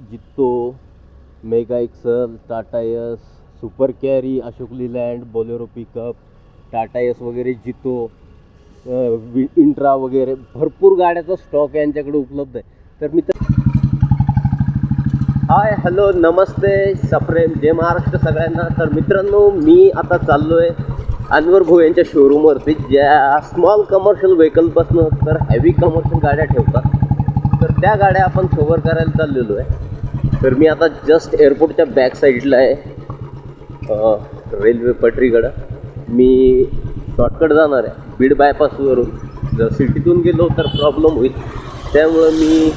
Jeeto Mega XL Tata Ace Super Carry Ashok Leyland Bolero pickup Tata Ace वगैरे Jeeto intra वगैरे भरपूर गाड्याचा stock यांच्याकडे उपलब्ध आहे. तर मी हाय हॅलो नमस्ते सप्रेम जय महाराष्ट्र सगळ्यांना. तर मित्रांनो मी आता चाललो आहे अनवर भाऊ यांच्या शोरूमवरती ज्या स्मॉल कमर्शियल व्हेकलपासून तर हॅवी कमर्शियल गाड्या ठेवतात. तर त्या गाड्या आपण कव्हर करायला चाललेलो आहे. तर मी आता जस्ट एअरपोर्टच्या बॅक साईडला आहे. रेल्वे पटरीकडं. मी शॉर्टकट जाणार आहे बीड बायपासवरून जर सिटीतून गेलो तर प्रॉब्लेम होईल. त्यामुळं मी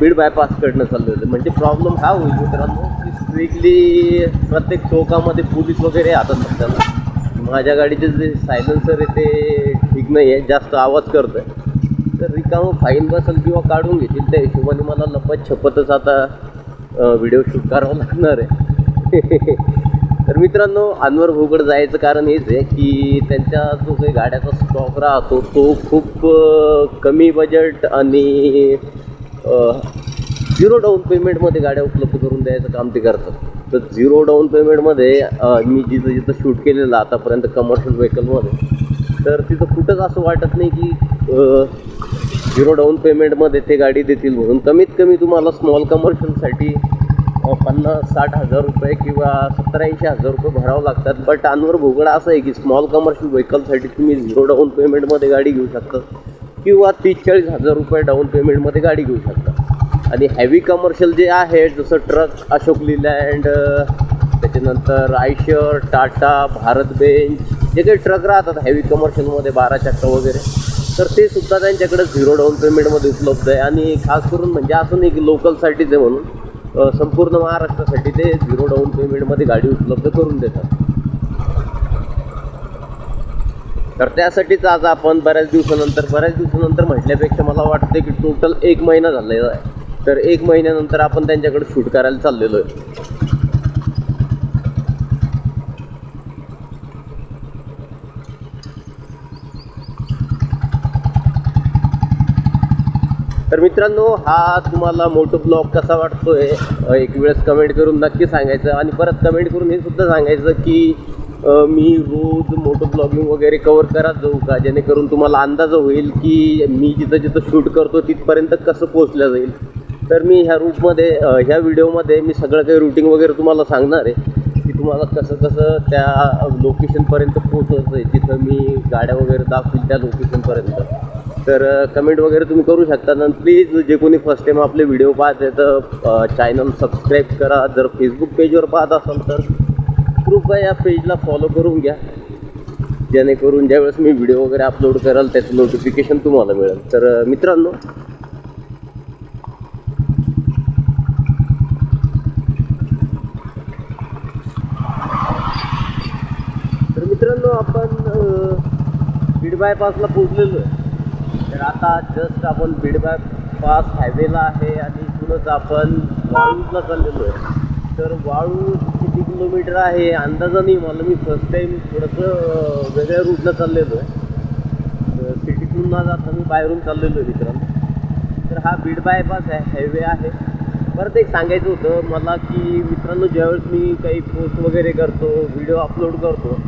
बीड बायपासकडनं चाललो होतं म्हणजे प्रॉब्लेम हा होईल मित्रांनो की स्ट्रिक्टली प्रत्येक चौकामध्ये पोलीस वगैरे हातात नसताना माझ्या गाडीचे जे सायलेन्सर आहे ते ठीक नाही आहे जास्त आवाज करतं आहे तर फाईन बसेल किंवा काढून घेतील त्या हिशोबाने मला लपत छपतच आता व्हिडिओ शूट करावा लागणार आहे. तर मित्रांनो अनवर भोगड जायचं कारण हेच आहे की त्यांच्या जो काही गाड्याचा स्टॉक राहतो तो खूप कमी बजेट आणि झिरो डाऊन पेमेंटमध्ये गाड्या उपलब्ध करून द्यायचं काम ते करतात. तर झिरो डाऊन पेमेंटमध्ये मी जिथं जिथं शूट केलेलं आतापर्यंत कमर्शियल व्हेकलमध्ये तर तिथं कुठंच असं वाटत नाही की झिरो डाऊन पेमेंटमध्ये ते गाडी देतील म्हणून. कमीत कमी तुम्हाला स्मॉल कमर्शियलसाठी पन्नास साठ हजार रुपये किंवा सत्तर ऐंशी हजार रुपये भरावं लागतात. बट अनवर भोगडा असं आहे की स्मॉल कमर्शियल व्हेकलसाठी तुम्ही झिरो डाऊन पेमेंटमध्ये गाडी घेऊ शकता. किंवा तीस चाळीस हजार रुपये डाऊन पेमेंटमध्ये गाडी घेऊ शकता. आणि हॅवी कमर्शियल जे आहे जसं ट्रक अशोक लिलँड त्याच्यानंतर आयशर टाटा भारत बेंच जे काही ट्रक राहतात हॅवी कमर्शियलमध्ये बारा चक्का वगैरे. तर ते सुद्धा त्यांच्याकडे झिरो डाऊन पेमेंटमध्ये उपलब्ध आहे. आणि खास करून म्हणजे असं नाही की लोकलसाठीच आहे म्हणून संपूर्ण महाराष्ट्रासाठी ते झिरो डाऊन पेमेंटमध्ये गाडी उपलब्ध करून देतात. तर त्यासाठीच आज आपण बऱ्याच दिवसानंतर बऱ्याच दिवसानंतर म्हटल्यापेक्षा मला वाटतं की टोटल एक महिना झालेला आहे. तर एक महिन्यानंतर आपण त्यांच्याकडे शूट करायला चाललेलो आहे. तर मित्रांनो हा तुम्हाला मोटो ब्लॉग कसा वाटतोय एक वेळेस कमेंट करून नक्की सांगायचं. आणि परत कमेंट करून हे सुद्धा सांगायचं की मी रोज मोटो ब्लॉगिंग वगैरे कवर करत जाऊ का? जेणेकरून तुम्हाला अंदाज होईल की मी जिथं जिथं शूट करतो तिथपर्यंत कसं पोचलं जाईल. तर मी ह्या रूटमध्ये ह्या व्हिडिओमध्ये मी सगळं काही रुटीन वगैरे तुम्हाला सांगणार आहे की तुम्हाला कसं कसं त्या लोकेशनपर्यंत पोचवायचं आहे जिथं मी गाड्या वगैरे दाखवील त्या लोकेशनपर्यंत तर कमेंट वगैरे तुम्ही करू शकता. आणि प्लीज जे कोणी फर्स्ट टाईम आपले व्हिडिओ पाहत आहे तर चॅनल सबस्क्राईब करा. जर फेसबुक पेजवर पाहत असाल तर कृपया या पेजला फॉलो करून घ्या. जेणेकरून ज्यावेळेस मी व्हिडिओ वगैरे अपलोड कराल त्याचं नोटिफिकेशन तुम्हाला मिळेल. तर मित्रांनो तर मित्रांनो आपण बीड बायपासला पोहोचलेलो आहे. तर आता जस्ट आपण बीड बायपास हायवेला आहे आणि इथूनच आपण वाळूला चाललेलो आहे. तर वाळू किती किलोमीटर आहे अंदाजा नाही मला मी फर्स्ट टाईम थोडंसं वेगळ्या रूटला चाललेलो आहे. तर सिटीतून न जाता मी बाहेरून चाललेलो आहे मित्रांनो. तर हा बीड बायपास आहे हायवे आहे. परत एक सांगायचं होतं मला की मित्रांनो ज्यावेळेस मी काही पोस्ट वगैरे करतो व्हिडिओ अपलोड करतो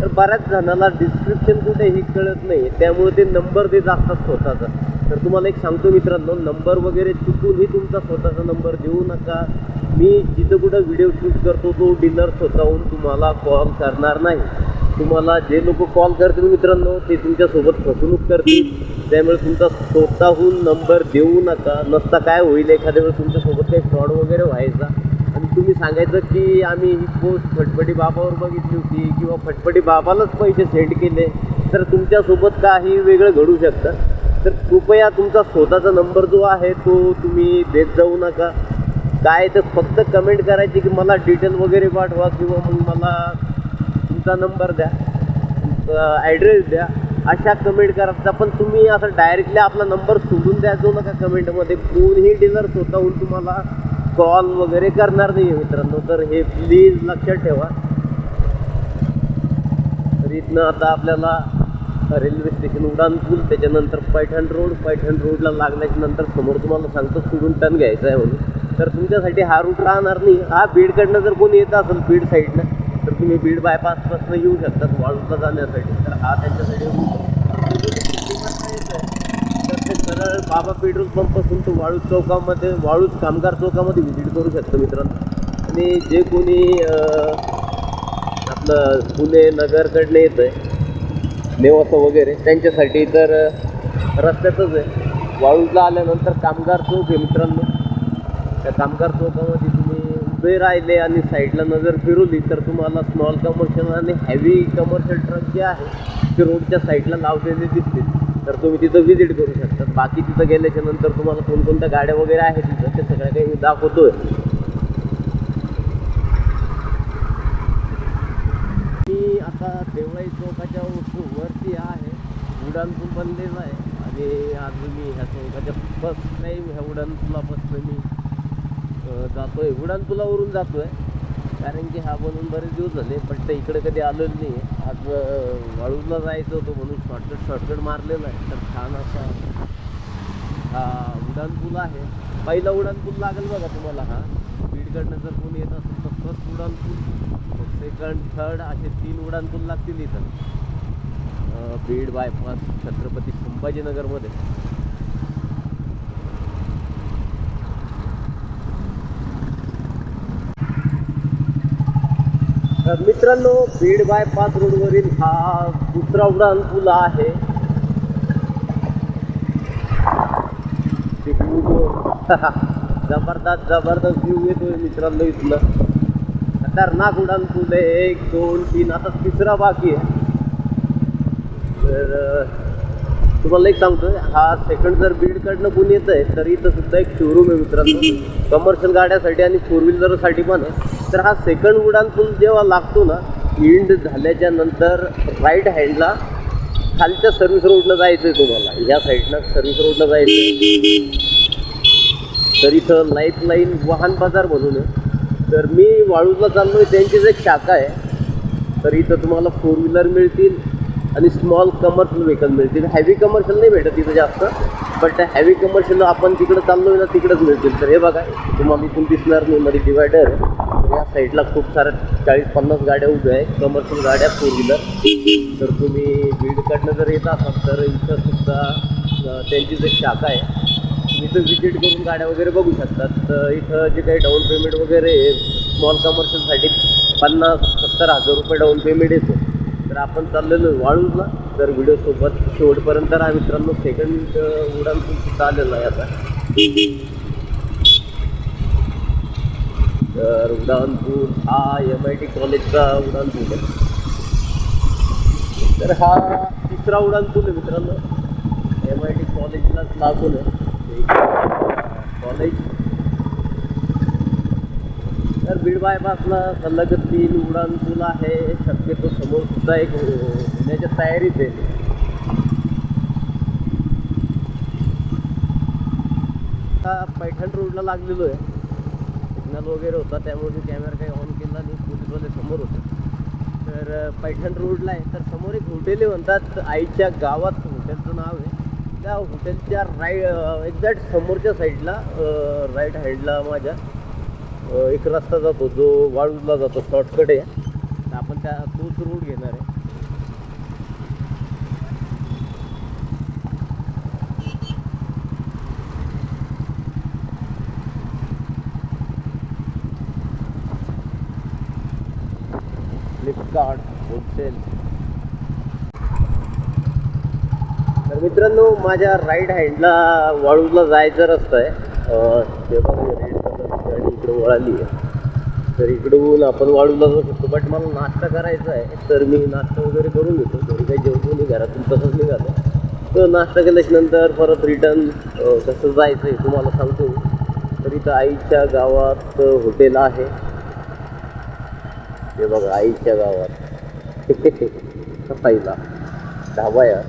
तर बऱ्याच जणांना डिस्क्रिप्शन कुठेही कळत नाही त्यामुळे ते नंबर देत असतात स्वतःचा. तर तुम्हाला एक सांगतो मित्रांनो नंबर वगैरे चुकूनही तुमचा स्वतःचा नंबर देऊ नका. मी जिथं कुठं व्हिडिओ शूट करतो तो डिनर स्वतःहून तुम्हाला कॉल करणार नाही. तुम्हाला जे लोक कॉल करतील मित्रांनो ते तुमच्यासोबत फसवणूक करतील. त्यामुळे तुमचा स्वतःहून नंबर देऊ नका. नसता काय होईल एखाद्या वेळेस तुमच्यासोबत काही फ्रॉड वगैरे व्हायचा. तुम्ही सांगायचं की आम्ही ही पोस्ट फटफटी बाबावर बघितली होती किंवा फटफटी बाबालाच पैसे सेंड केले तर तुमच्यासोबत काही वेगळं घडू शकतं. तर कृपया तुमचा स्वतःचा नंबर जो आहे तो तुम्ही देत जाऊ नका. काय तर फक्त कमेंट करायची की मला डिटेल वगैरे पाठवा किंवा मग मला तुमचा नंबर द्या ॲड्रेस द्या. अशा कमेंट करायचा पण तुम्ही असं डायरेक्टली आपला नंबर सोडून द्यायचो नका कमेंटमध्ये कोणीही डीलर स्वतःहून तुम्हाला कॉल वगैरे करणार नाही मित्रांनो तर हे प्लीज लक्षात ठेवा. तर इथनं आता आपल्याला रेल्वे स्टेशन उडानपूल त्याच्यानंतर पैठण रोड पैठण रोडला लागल्याच्या नंतर समोर तुम्हाला सांगतो सुडून टर्न घ्यायचा आहे म्हणून. तर तुमच्यासाठी हा रूट राहणार नाही. हा बीडकडनं जर कोणी येत असेल बीड साईडनं तर तुम्ही बीड बायपासपासून येऊ शकतात वाळूला जाण्यासाठी. तर हा त्यांच्यासाठी route आहे. तर ते सरळ बाबा पेट्रोल पंपपासून तो वाळूज चौकामध्ये वाळूज कामगार चौकामध्ये व्हिजिट करू शकतो मित्रांनो. आणि जे कोणी आपलं पुणे नगरकडनं येतं आहे नेवासा वगैरे त्यांच्यासाठी तर रस्त्यातच आहे. वाळूजला आल्यानंतर कामगार चौक आहे मित्रांनो. त्या कामगार चौकामध्ये तुम्ही उभे राहिले आणि साईडला नजर फिरवली तर तुम्हाला स्मॉल कमर्शियल आणि हॅवी कमर्शियल ट्रक जे आहे ते रोडच्या साईडला लावलेले दिसतील. तर तुम्ही तिथं व्हिजिट करू शकता. बाकी तिथं गेल्याच्यानंतर तुम्हाला कोणकोणत्या गाड्या वगैरे आहेत तिथं ते सगळ्या काही मी दाखवतोय. मी आता देवळाई चौकाच्या वरती आहे. उडान पूल बनलेला आहे. आणि आज मी ह्या चौकाच्या फर्स्ट टाईम ह्या उडान पुलापासून मी जातोय. उडान पुलावरून जातोय. कारण की हा बनवून बरेच दिवस झाले पण ते इकडे कधी आलेलं नाही आज वाळूला जायचं होतं म्हणून शॉर्टकट शॉर्टकट मारलेला आहे. तर छान असा हा उडान पूल आहे. पहिला उडान पूल लागेल बघा तुम्हाला हा. बीडकडनं जर कोणी येत असेल तर फर्स्ट उडान पूल. सेकंड थर्ड असे तीन उडान पूल लागतील इथं. बीड बायपास छत्रपती संभाजीनगरमध्ये. तर मित्रांनो बीड बायपास रोडवरील हा दुसरा उडान पूल आहे. जबरदस्त जबरदस्त व्ह्यू येतोय मित्रांनो इथलं. खतरनाक उडान पूल आहे. एक दोन तीन आता तिसरा बाकी आहे. तर तुम्हाला एक सांगतोय हा सेकंड जर बीडकडनं कोणी येत आहे तर इथं सुद्धा एक शोरूम आहे मित्रांनो. कमर्शियल गाड्यासाठी आणि फोर व्हीलरसाठी पण आहे. तर हा सेकंड उडान पूल जेव्हा लागतो ना इंड झाल्याच्यानंतर राईट हँडला खालच्या सर्व्हिस रोडनं जायचं आहे तुम्हाला. या साईडनं सर्व्हिस रोडनं जायचं आहे तर इथं लाईफ लाईन वाहन बाजार म्हणून आहे. तर मी वाळूजला चाललो आहे त्यांचीच एक शाखा आहे. तर इथं तुम्हाला फोर व्हीलर मिळतील आणि स्मॉल कमर्शियल व्हेकल मिळतील. हॅवी कमर्शियल नाही भेटत इथं जास्त. बट हॅवी कमर्शियल आपण तिकडं चाललोय ना तिकडंच मिळतील. तर हे बघा तुम्हाला इथून दिसणार नाही मध्ये डिवायडर या साईडला खूप साऱ्या चाळीस पन्नास गाड्या उभ्या आहेत. कमर्शियल गाड्या फोर व्हीलर तर तुम्ही बीडकडनं जर येत असाल तर इथं सुद्धा अं, त्यांचीच एक शाखा आहे तुम्ही इथं विजिट करून गाड्या वगैरे बघू शकतात. तर इथं जे काही डाऊन पेमेंट वगैरे स्मॉल कमर्शियलसाठी पन्नास सत्तर हजार रुपये डाऊन पेमेंट येतो. तर आपण चाललेलो वाळूजला. तर व्हिडिओसोबत शेवटपर्यंत राहा मित्रांनो सेकंड उडान सुद्धा आलेलं आहे आता तर उडानपूर हा एम आय टी कॉलेजचा उडानपूर आहे. तर हा तिसरा उडानपूल आहे मित्रांनो. एम आय टी कॉलेजलाच लागून आहे. कॉलेज तर बीड बायपासला सलग तीन उडान पूल आहे. शक्यतो समोर सुद्धा एक होण्याच्या तयारीत आहे. आता पैठण रोडला लागलेलो आहे. सिग्नल वगैरे होता त्यामुळे मी कॅमेरा काही ऑन केला नाही. पोलीसवाले समोर होते. तर पैठण रोडला आहे. तर समोर एक हॉटेल म्हणतात आईच्या गावात हॉटेलचं नाव आहे. त्या हॉटेलच्या राय एक्झॅक्ट समोरच्या साईडला राईट हँडला माझ्या एक रस्ता जातो जो वाळूजला जातो शॉर्टकट आहे. तर आपण त्या तोच रोड घेणार आहे. फ्लिपकार्ट होलसेल तर मित्रांनो माझ्या राईट हँडला वाळूजला जायचा रस्ता आहे. ते बघा रेड इकडं वळाली आहे. तर इकडून आपण वाळूला जाऊ शकतो. बट मला नाश्ता करायचा आहे तर मी नाश्ता वगैरे करून घेतो. घरी काही जेवतो मी घरातून तसंच निघालो. तर नाश्ता केल्याच्यानंतर परत रिटर्न कसं जायचं आहे तुम्हाला सांगतो. तर इथं आईच्या गावात हॉटेल आहे. हे बघा आईच्या गावात. पहिला ढाबा यार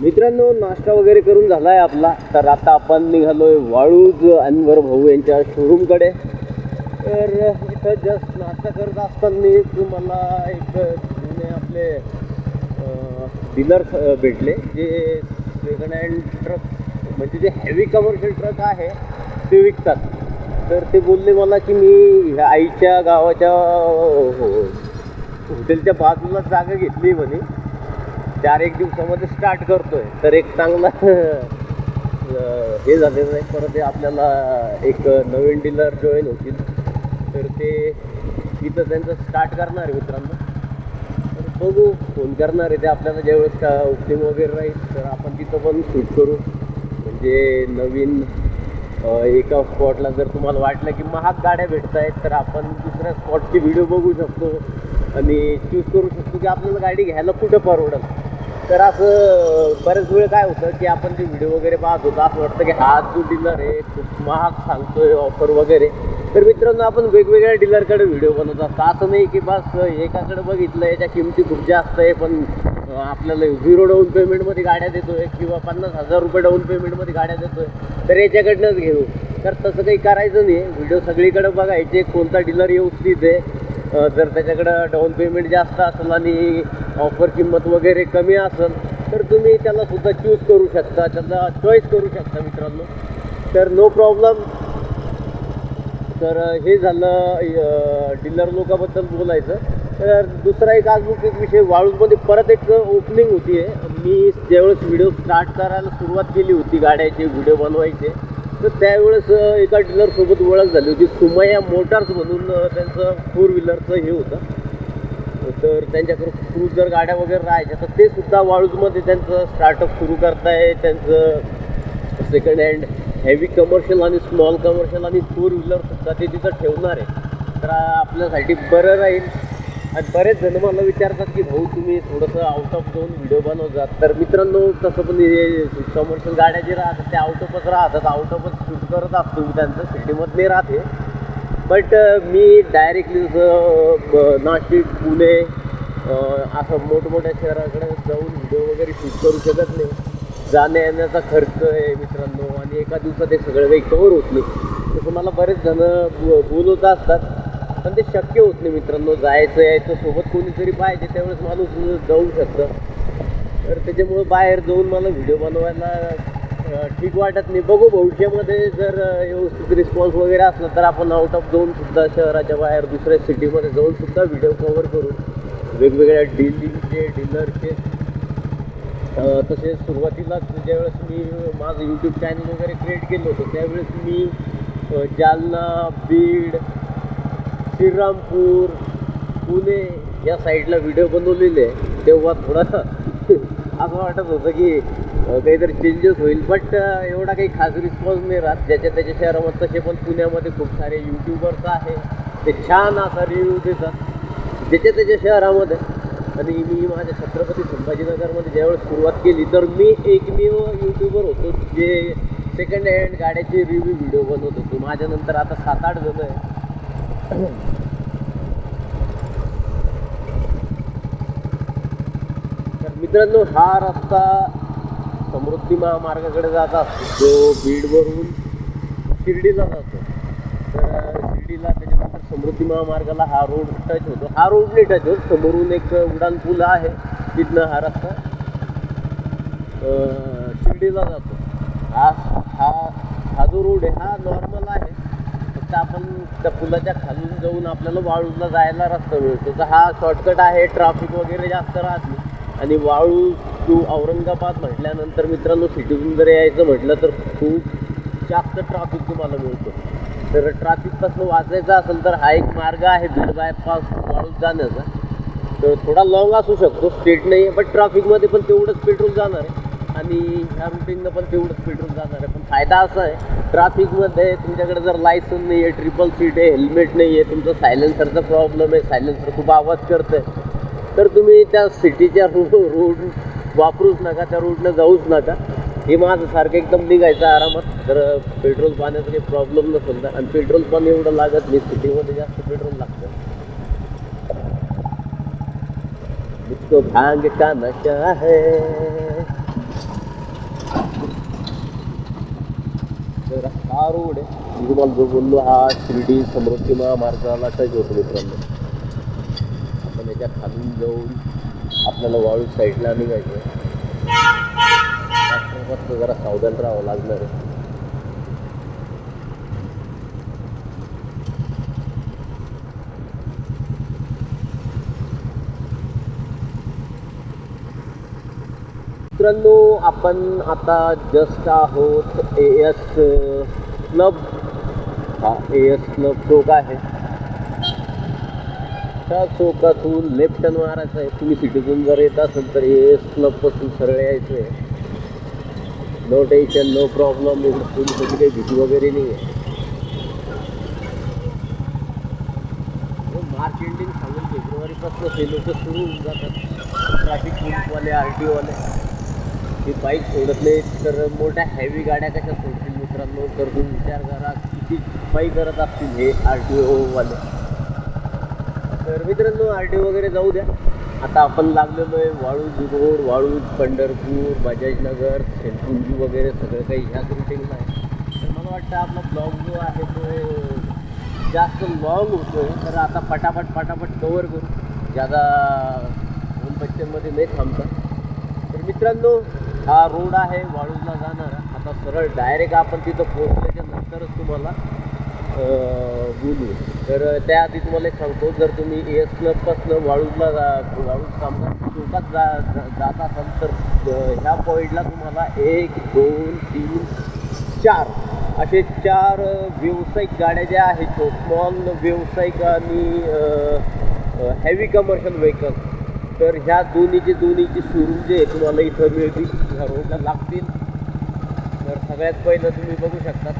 मित्रांनो नाश्ता वगैरे करून झाला आहे आपला. तर आता आपण निघालोय वाळूज अनवर भाऊ यांच्या शोरूमकडे तर इथं जस्ट नाश्ता करत असताना तुम्हाला एक जुने आपले डीलर भेटले. जे सेकंड हँड ट्रक म्हणजे जे हेवी कमर्शियल ट्रक आहे ते विकतात. तर ते बोलले मला की मी ह्या आईच्या गावाच्या हो-, हो, हो हॉटेलच्या बाजूला जागा घेतली म्हणे. चार एक दिवसामध्ये स्टार्ट करतोय. तर एक चांगला हे झालेलं नाही परत ते आपल्याला एक नवीन डीलर जॉईन होतील. तर ते इथं त्यांचं स्टार्ट करणार आहे मित्रांनो. तर बघू फोन करणार आहे ते. आपल्याला ज्यावेळेस का उपटिंग वगैरे राहील तर आपण तिथं पण शूट करू. म्हणजे नवीन एका स्पॉटला जर तुम्हाला वाटलं की महाग गाड्या भेटत आहेत तर आपण दुसऱ्या स्पॉटची व्हिडिओ बघू शकतो. आणि चूज करू शकतो की आपल्याला गाडी घ्यायला कुठं परवडेल. तर असं बरेच वेळ काय होतं की आपण ते व्हिडिओ वगैरे पाहत होतो असं वाटतं की हा जो डीलर आहे खूप महाग सांगतोय ऑफर वगैरे. तर मित्रांनो आपण वेगवेगळ्या डीलरकडे व्हिडिओ बनवत असतो. असं नाही की बस एकाकडे बघितलं याच्या किमती खूप जास्त आहे पण आपल्याला झिरो डाऊन पेमेंटमध्ये गाड्या देतोय किंवा पन्नास हजार रुपये डाऊन पेमेंटमध्ये गाड्या देतोय तर याच्याकडनंच घेऊ. तर तसं काही करायचं नाही व्हिडिओ सगळीकडे बघायचे कोणता डीलर व्यवस्थित आहे जर त्याच्याकडं डाऊन पेमेंट जास्त असेल आणि ऑफर किंमत वगैरे कमी असेल तर तुम्ही त्याला सुद्धा चूज करू शकता त्याचा चॉईस करू शकता मित्रांनो. तर नो प्रॉब्लेम तर हे झालं डीलर लोकांबद्दल बोलायचं. तर दुसरा एक अजून एक विषय वाळूमध्ये परत एक ओपनिंग होती आहे मी ज्यावेळेस व्हिडिओ स्टार्ट करायला सुरुवात केली होती गाड्याचे व्हिडिओ बनवायचे तर त्यावेळेस एका डीलरसोबत ओळख झाली होती. सुमया मोटार्स म्हणून त्यांचं फोर व्हीलरचं हे होतं. तर त्यांच्याकडे जर गाड्या वगैरे राहायच्या. तर ते सुद्धा वाळूजमध्ये त्यांचं स्टार्टअप सुरू करताय. त्यांचं सेकंड हँड हेवी कमर्शियल आणि स्मॉल कमर्शियल आणि फोर व्हीलर सुद्धा ते तिथं ठेवणार आहे. तर आपल्यासाठी बरं राहील. आणि बरेच जण मला विचारतात की भाऊ तुम्ही थोडंसं आउट ऑफ झोन व्हिडिओ बनवतात तर मित्रांनो तसं पण हे कमर्शियल गाड्या जे राहतात ते आउट ऑफच राहतात. आउट ऑफच शूट करत असतो मी त्यांचं. सिटीमधले राहते. बट मी डायरेक्टली जसं नाशिक पुणे असं मोठमोठ्या शहराकडे जाऊन व्हिडिओ वगैरे शूट करू शकत नाही. जाण्या येण्याचा खर्च आहे मित्रांनो. आणि एका दिवसात हे सगळं काही कवर होत नाही. तसं मला बरेच जण बोलवत असतात. पण ते शक्य होत नाही मित्रांनो जायचं यायचं सोबत कोणीतरी पाहिजे त्यावेळेस माणूस जाऊ शकतं. तर त्याच्यामुळं बाहेर जाऊन मला व्हिडिओ बनवायला ठीक वाटत नाही. बघू भविष्यामध्ये जर व्यवस्थित रिस्पॉन्स वगैरे असला तर आपण आउट ऑफ जाऊन सुद्धा शहराच्या बाहेर दुसऱ्या सिटीमध्ये जाऊन सुद्धा व्हिडिओ कवर करू. वेगवेगळ्या डीलिंगचे डीलरचे तसेच सुरुवातीलाच ज्यावेळेस मी माझं यूट्यूब चॅनल वगैरे क्रिएट केलं होतं त्यावेळेस मी जालना बीड श्रीरामपूर पुणे या साईडला व्हिडिओ बनवलेले आहे. तेव्हा थोडा असं वाटत होतं की काहीतरी चेंजेस होईल. बट एवढा काही खास रिस्पॉन्स नाही राहत. ज्याच्या त्याच्या शहरामध्ये तसे पण पुण्यामध्ये खूप सारे यूट्यूबर्स आहे. ते छान असा रिव्ह्यू देतात. ज्याच्या त्याच्या शहरामध्ये. आणि मी माझ्या छत्रपती संभाजीनगरमध्ये ज्यावेळेस सुरुवात केली तर मी एकमेव यूट्यूबर होतो. जे सेकंड हँड गाड्याचे रिव्ह्यू व्हिडिओ बनवत होतो. माझ्यानंतर आता सात आठ जण आहे तर मित्रांनो हा रस्ता समृद्धी महामार्गाकडे जात असतो. जो बीडवरून शिर्डीला जातो. तर शिर्डीला त्याच्यानंतर समृद्धी महामार्गाला हा रोड टच होतो. हा रोड नाही टच होत. समोरून एक उडान पूल आहे. तिथनं हा रस्ता शिर्डीला जातो. हा हा हा जो रोड आहे हा नॉर्मल आहे. तर आपण त्या पुलाच्या खालून जाऊन आपल्याला वाळूला जायला रस्ता मिळतो. तर हा शॉर्टकट आहे ट्रॅफिक वगैरे जास्त राहत नाही. आणि वाळू टू औरंगाबाद म्हटल्यानंतर मित्रांनो सिटीतून जर यायचं म्हटलं तर खूप जास्त ट्रॅफिक तुम्हाला मिळतो. तर ट्रॅफिकपासून वाचायचं असेल तर हा एक मार्ग आहे बीड बायपास वाळूत जाण्याचा. तर थोडा लॉंग असू शकतो स्पीड नाही आहे बट ट्रॅफिकमध्ये पण तेवढंच पेट्रोल जाणार आहे. आणि ह्या रुटीननं पण तेवढंच पेट्रोल जाणार आहे. पण फायदा असा आहे ट्रॅफिकमध्ये तुमच्याकडे जर लायसन नाही आहे ट्रिपल सीट आहे हेल्मेट नाही आहे तुमचं सायलेन्सरचा प्रॉब्लेम आहे सायलेन्सर खूप आवाज करतं आहे तर तुम्ही त्या सिटीच्या रो रोड वापरूच नका त्या रोडनं जाऊच नका. हे माझं सारखं एकदम निघायचं आरामात. तर पेट्रोल पाण्याचा काही प्रॉब्लेम नसेल तर आणि पेट्रोल पण एवढं लागत नाही सिटीमध्ये जास्त पेट्रोल लागतं. मुझको भांग का नशा है तर हा रोड आहे मी तुम्हाला जो बोललो हा शिर्डी समृद्धी महामार्गाला टच होतो मित्रांनो. आपण याच्या खालून जाऊन आपल्याला वाळू साईडला निघायचं जरा सावधान राहावं लागणार आहे. मित्रांनो आपण आता जस्ट आहोत ए एस क्लब हा ए एस क्लब चौक आहे. त्या चौकातून लेफ्ट टर्न मारायचं आहे. तुम्ही सिटीतून जर येत असेल तर ए एस क्लबपासून सरळ यायचं आहे नो टेन्शन नो प्रॉब्लेम इकडे कधी काही भीती वगैरे नाही आहे मार्च एंडिंग सांगून फेब्रुवारीपासून हे लोक सुरू होऊन जातात. ट्रॅफिक पोलीसवाले आर टी ओवाले ते बाईक सोडत तर मोठ्या हॅवी गाड्या कशा सोडतील मित्रांनो. तर तुम्ही विचार करा किती बाईक करत असतील हे आर टी ओवाले तर मित्रांनो आर टी ओ वगैरे जाऊ द्या. आता आपण लागलेलो आहे वाळूज रोड वाळूज पंढरपूर बजाजनगर सेलकुंजी वगैरे सगळं काही ह्याच रुटीनला आहे. तर मला वाटतं आपला ब्लॉग जो आहे तो जास्त लॉंग होतो आहे तर आता पटापट पटापट कवर करू. ज्यादा दोन बच्चनमध्ये नाही थांबतात तर मित्रांनो हा रोड आहे वाळूजला जाणारा. आता सरळ डायरेक्ट आपण तिथं पोहोचल्याच्या नंतरच तुम्हाला बोलू. तर त्याआधी तुम्हाला एक सांगतो जर तुम्ही ए एस क्लबपासनं वाळूजला जा वाळूज कामगार चौकात जा जा- जात असाल तर ह्या पॉईंटला तुम्हाला एक दोन तीन चार असे चार व्यावसायिक गाड्या ज्या आहेत स्मॉल व्यावसायिक आणि हेवी कमर्शियल व्हेकल तर ह्या दोन्हीचे दोन्हीचे शोरूम जे आहे तुम्हाला इथं मिळतील ह्या रोडला लागतील. तर सगळ्यात पहिलं तुम्ही बघू शकता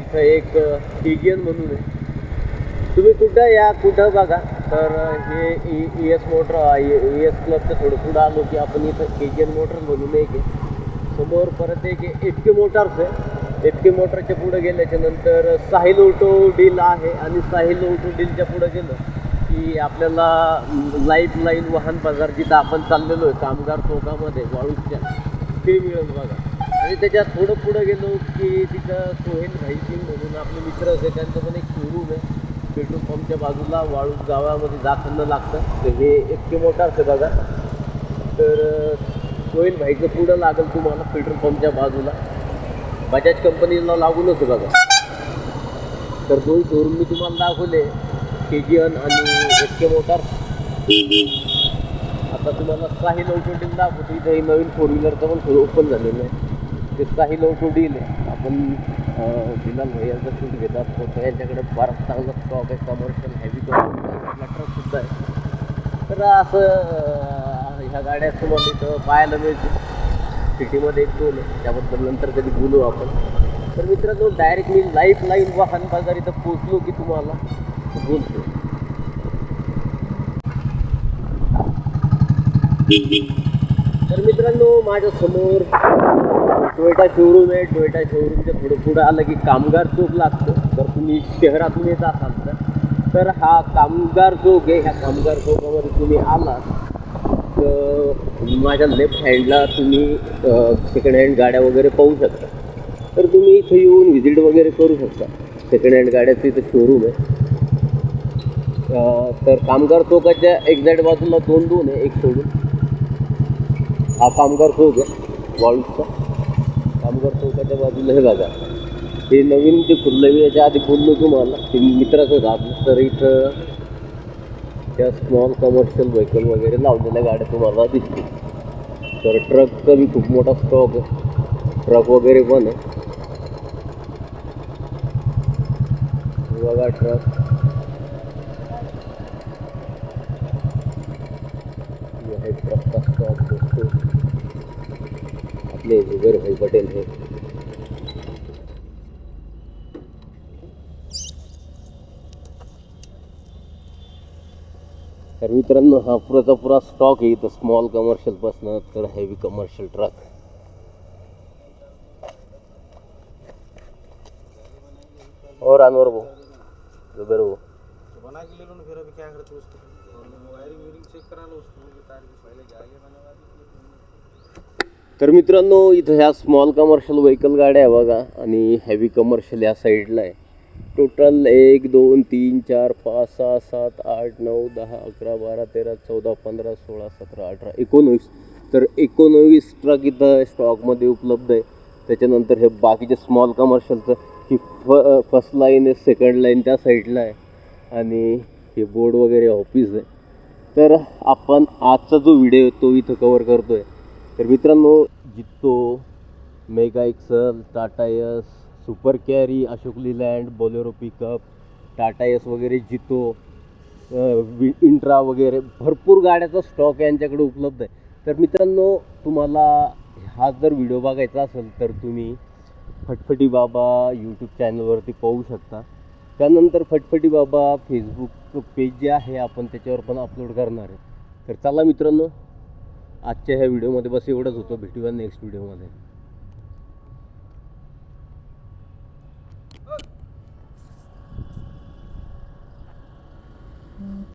इथं एक टिगियन म्हणून आहे. तुम्ही कुठं या कुठं बघा. तर हे E S motor E S क्लबचं थोडं पुढं आलो की आपण इथं के जी एन मोटर म्हणून एक आहे. समोर परत एक एफ के मोटार्स आहे. एफ के मोटरच्या पुढं गेल्याच्यानंतर साहिल ऑटो डील आहे आणि साहिल ऑटो डीलच्या पुढं गेलं. की आपल्याला लाईफ लाईन वाहन बाजार जिथं आपण चाललेलो आहे कामगार चौकामध्ये वाळूच्या ते मिळेल बघा. आणि त्याच्यात थोडं पुढं गेलो की तिथं सोहेल भाईसिंग म्हणून आपले मित्र असे त्यांचं पण एक शोरूम आहे. पेट्रोल पंपच्या बाजूला वाळूज गावामध्ये जाताना लागतं. तर हे इतके मोठा असतं बघा. तर सोहेल भाईचं पुढं लागेल तुम्हाला पेट्रोल पंपच्या बाजूला. बजाज कंपनीला लागूनच बघा. तर दोन शोरूम मी तुम्हाला दाखवले. के जी एन आणि एस के मोटार. आता तुम्हाला साही ऑटो डील दाखवतो. इथे हे नवीन फोर व्हीलरचं पण थोडं ओपन झालेलं आहे. ते साही ऑटो डील आहे. आपण बिलाल भैयाचा शूट घेतात. असतो तर यांच्याकडे फारच चांगला स्टॉक आहे. कमर्शियल हेवी ट्रकसुद्धा आहे. तर असं ह्या गाड्या तुम्हाला इथं पाहायला मिळतील. सिटीमध्ये एक दोन आहे. त्याबद्दल नंतर कधी बोलू आपण. तर मित्रांनो डायरेक्ट मी लाईफ लाईन वाहन बाजार इथं पोचलो की तुम्हाला. बोलतो तर मित्रांनो माझ्यासमोर टोयोटा शोरूम आहे. टोयोटा शोरूमच्या थोडं पुढं आलं की कामगार चौक लागतो. जर तुम्ही शहरातून येत असाल तर. तर हा कामगार चौक आहे. ह्या कामगार चौकामध्ये तुम्ही आलात. तर माझ्या लेफ्ट हँडला तुम्ही सेकंड हँड गाड्या वगैरे पाहू शकता. तर तुम्ही इथं येऊन व्हिजिट वगैरे करू शकता. सेकंड हँड गाड्याचं इथं शोरूम आहे. तर कामगार चौकाच्या एक्झॅक्ट बाजूला दोन दोन आहे एक सोडून. हा कामगार चौक आहे वाळूचा कामगार चौकाच्या बाजूला हे बघा. हे नवीन ते खुललं मी याच्या आधी बोललो तुम्हाला. ते मित्राचं आपलं तर इथं त्या स्मॉल कमर्शियल व्हेकल वगैरे लावलेल्या गाड्या तुम्हाला दिसतील. तर ट्रकचा बी खूप मोठा स्टॉक आहे. ट्रक वगैरे पण आहे. बघा ट्रक ये है ट्रक का स्टॉक दोस्तों जुबेर भाई पटेल है. तर मित्रांनो हा पुराचा पुरा स्टॉक आहे इथं स्मॉल कमर्शियलपासनं तर हेवी कमर्शियल ट्रक और अनवर भाऊ. जुबेर भाऊ बना के ले लो ना फिर अभी क्या करते उसको? वायरिंग वायरिंग चेक करा लो उसको पहले तर मित्रांनो इथं ह्या स्मॉल कमर्शियल व्हेकल गाड्या आहे बघा आणि हेवी कमर्शियल या साईडला आहे. टोटल एक दोन तीन चार पाच सहा सात आठ नऊ दहा अकरा बारा तेरा चौदा पंधरा सोळा सतरा अठरा एकोणवीस. तर एकोणवीस ट्रक इथं स्टॉकमध्ये उपलब्ध आहे. त्याच्यानंतर हे बाकीचे स्मॉल कमर्शियलचं ही फ फर्स्ट लाईन आहे सेकंड लाईन त्या साईडला आहे. आणि हे बोर्ड वगैरे ऑफिस आहे. तर आपण आजचा जो व्हिडिओ आहे तो इथं कवर करतो आहे तर मित्रांनो Jeeto Mega XL Tata Ace Super Carry Ashok Leyland Bolero pickup Tata Ace वगैरे जितो इंट्रा वगैरे भरपूर गाड्याचा स्टॉक यांच्याकडे उपलब्ध आहे. तर मित्रांनो तुम्हाला हा जर व्हिडिओ बघायचा असेल तर तुम्ही फटफटी बाबा यूट्यूब चॅनलवरती पाहू शकता. त्यानंतर फटफटी बाबा फेसबुक पेज जे आहे आपण त्याच्यावर पण अपलोड करणार आहे. तर चला मित्रांनो आजच्या ह्या व्हिडिओमध्ये बस एवढंच होतं. भेटूया नेक्स्ट व्हिडिओमध्ये.